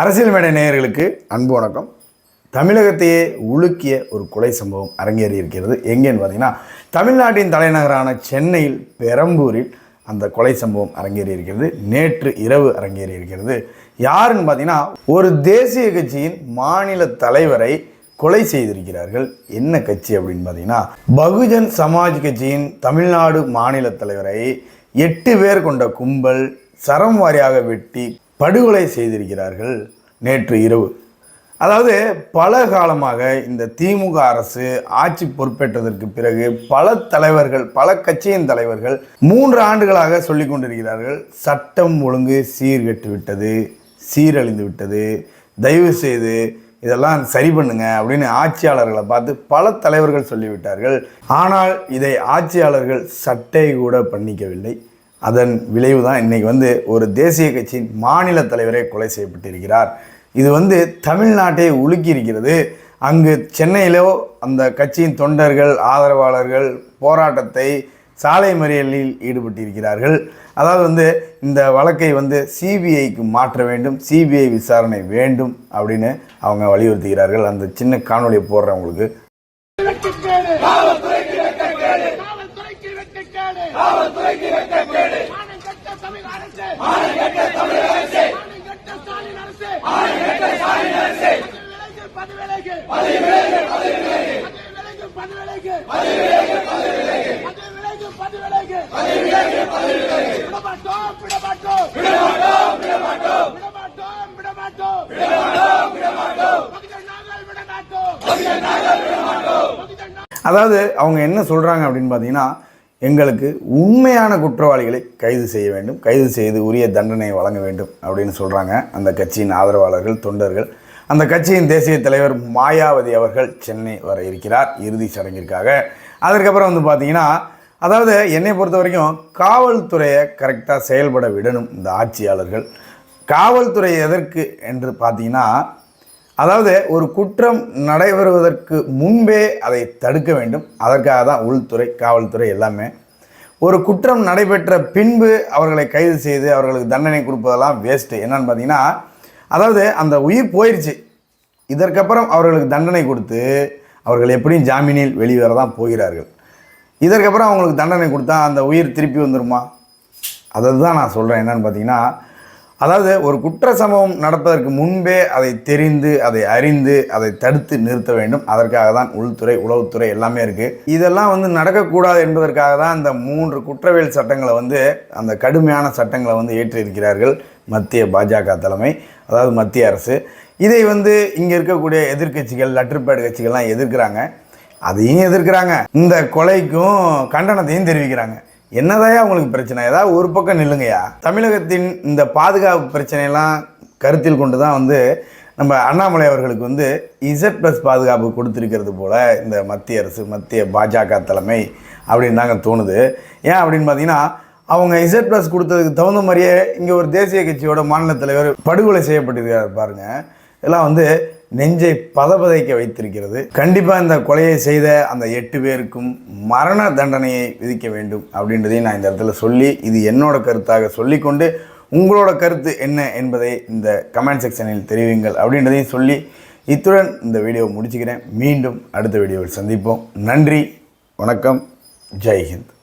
அரசியல் மேடை நேயர்களுக்கு அன்பு வணக்கம். தமிழகத்தையே உலுக்கிய ஒரு கொலை சம்பவம் அரங்கேறி இருக்கிறது. எங்கேன்னு பார்த்தீங்கன்னா தமிழ்நாட்டின் தலைநகரான சென்னையில் பெரம்பூரில் அந்த கொலை சம்பவம் அரங்கேறி இருக்கிறது. நேற்று இரவு அரங்கேறி இருக்கிறது. யாருன்னு பார்த்தீங்கன்னா ஒரு தேசிய கட்சியின் மாநில தலைவரை கொலை செய்திருக்கிறார்கள். என்ன கட்சி அப்படின்னு பார்த்தீங்கன்னா பகுஜன் சமாஜ் கட்சியின் தமிழ்நாடு மாநில தலைவரை எட்டு பேர் கொண்ட கும்பல் சரம் வாரியாக வெட்டி படுகொலை செய்திருக்கிறார்கள் நேற்று இரவு. அதாவது பல காலமாக இந்த திமுக அரசு ஆட்சி பொறுப்பேற்றதற்கு பிறகு பல தலைவர்கள் பல கட்சியின் தலைவர்கள் மூன்று ஆண்டுகளாக சொல்லி கொண்டிருக்கிறார்கள். சட்டம் ஒழுங்கு சீர்கெட்டு விட்டது சீரழிந்து விட்டது தயவு செய்து இதெல்லாம் சரி பண்ணுங்க அப்படின்னு ஆட்சியாளர்களை பார்த்து பல தலைவர்கள் சொல்லிவிட்டார்கள். ஆனால் இதை ஆட்சியாளர்கள் சட்டை கூட பண்ணிக்கவில்லை. அதன் விளைவு தான் இன்றைக்கி வந்து ஒரு தேசிய கட்சியின் மாநில தலைவரே கொலை செய்யப்பட்டிருக்கிறார். இது வந்து தமிழ்நாட்டை உலுக்கி இருக்கிறது. அங்கு சென்னையிலோ அந்த கட்சியின் தொண்டர்கள் ஆதரவாளர்கள் போராட்டத்தை சாலை மறியலில் ஈடுபட்டிருக்கிறார்கள். அதாவது வந்து இந்த வழக்கை வந்து சிபிஐக்கு மாற்ற வேண்டும் சிபிஐ விசாரணை வேண்டும் அப்படின்னு அவங்க வலியுறுத்துகிறார்கள். அந்த சின்ன காணொலியை போடுறவங்களுக்கு முடக்கி வைத்த கேடு அதாவது அவங்க என்ன சொல்றாங்க அப்படின்னு பாத்தீங்கன்னா எங்களுக்கு உண்மையான குற்றவாளிகளை கைது செய்ய வேண்டும். கைது செய்து உரிய தண்டனை வழங்க வேண்டும் அப்படின்னு சொல்கிறாங்க அந்த கட்சியின் ஆதரவாளர்கள் தொண்டர்கள். அந்த கட்சியின் தேசிய தலைவர் மாயாவதி அவர்கள் சென்னை வர இருக்கிறார் இறுதி சடங்கிற்காக. அதற்கப்புறம் வந்து பார்த்தீங்கன்னா அதாவது என்னை பொறுத்த வரைக்கும் காவல்துறையை கரெக்டாக செயல்பட விடணும் இந்த ஆட்சியாளர்கள். காவல்துறை எதற்கு என்று பார்த்தீங்கன்னா அதாவது ஒரு குற்றம் நடைபெறுவதற்கு முன்பே அதை தடுக்க வேண்டும். அதற்காக தான் உள்துறை காவல்துறை எல்லாமே ஒரு குற்றம் நடைபெற்ற பின்பு அவர்களை கைது செய்து அவர்களுக்கு தண்டனை கொடுப்பதெல்லாம் வேஸ்ட்டு என்னன்னு பார்த்தீங்கன்னா அதாவது அந்த உயிர் போயிடுச்சு இதற்கப்புறம் அவர்களுக்கு தண்டனை கொடுத்து அவர்கள் எப்படியும் ஜாமீனில் வெளிவர தான் போகிறார்கள். இதற்கப்புறம் அவங்களுக்கு தண்டனை கொடுத்தா அந்த உயிர் திருப்பி வந்துருமா? அதை தான் நான் சொல்கிறேன் என்னன்னு பார்த்தீங்கன்னா அதாவது ஒரு குற்ற சம்பவம் நடப்பதற்கு முன்பே அதை தெரிந்து அதை அறிந்து அதை தடுத்து நிறுத்த வேண்டும். அதற்காக தான் உள்துறை உளவுத்துறை எல்லாமே இருக்குது இதெல்லாம் வந்து நடக்கக்கூடாது என்பதற்காக தான் இந்த மூன்று குற்றவியல் சட்டங்களை வந்து அந்த கடுமையான சட்டங்களை வந்து ஏற்றிருக்கிறார்கள் மத்திய பாஜக தலைமை அதாவது மத்திய அரசு. இதை வந்து இங்கே இருக்கக்கூடிய எதிர்க்கட்சிகள் லட்டுப்பாடு கட்சிகள்லாம் எதிர்க்கிறாங்க. அதையும் எதிர்க்கிறாங்க. இந்த கொலைக்கும் கண்டனத்தையும் தெரிவிக்கிறாங்க. என்னதாயா உங்களுக்கு பிரச்சனை? ஏதாவது ஒரு பக்கம் நில்லுங்கய்யா. தமிழகத்தின் இந்த பாதுகாப்பு பிரச்சனையெல்லாம் கருத்தில் கொண்டு தான் வந்து நம்ம அண்ணாமலை அவர்களுக்கு வந்து இசட் ப்ளஸ் பாதுகாப்பு கொடுத்துருக்கிறது போல் இந்த மத்திய அரசு மத்திய பாஜக தலைமை அப்படின்னு தாங்க தோணுது. ஏன் அப்படின்னு பார்த்தீங்கன்னா அவங்க இசட் ப்ளஸ் கொடுத்ததுக்கு தகுந்த மாதிரியே இங்கே ஒரு தேசிய கட்சியோட மாநில தலைவர் படுகொலை செய்யப்பட்டிருக்கார் பாருங்கள் இதெல்லாம் வந்து நெஞ்சை பதபதைக்க வைத்திருக்கிறது. கண்டிப்பாக இந்த கொலையை செய்த அந்த எட்டு பேருக்கும் மரண தண்டனையை விதிக்க வேண்டும் அப்படின்றதையும் நான் இந்த இடத்துல சொல்லி இது என்னோட கருத்தாக சொல்லிக்கொண்டு உங்களோட கருத்து என்ன என்பதை இந்த கமெண்ட் செக்ஷனில் தெரிவிங்கள் அப்படின்றதையும் சொல்லி இத்துடன் இந்த வீடியோவை முடிச்சுக்கிறேன். மீண்டும் அடுத்த வீடியோவில் சந்திப்போம். நன்றி வணக்கம் ஜெய்ஹிந்த்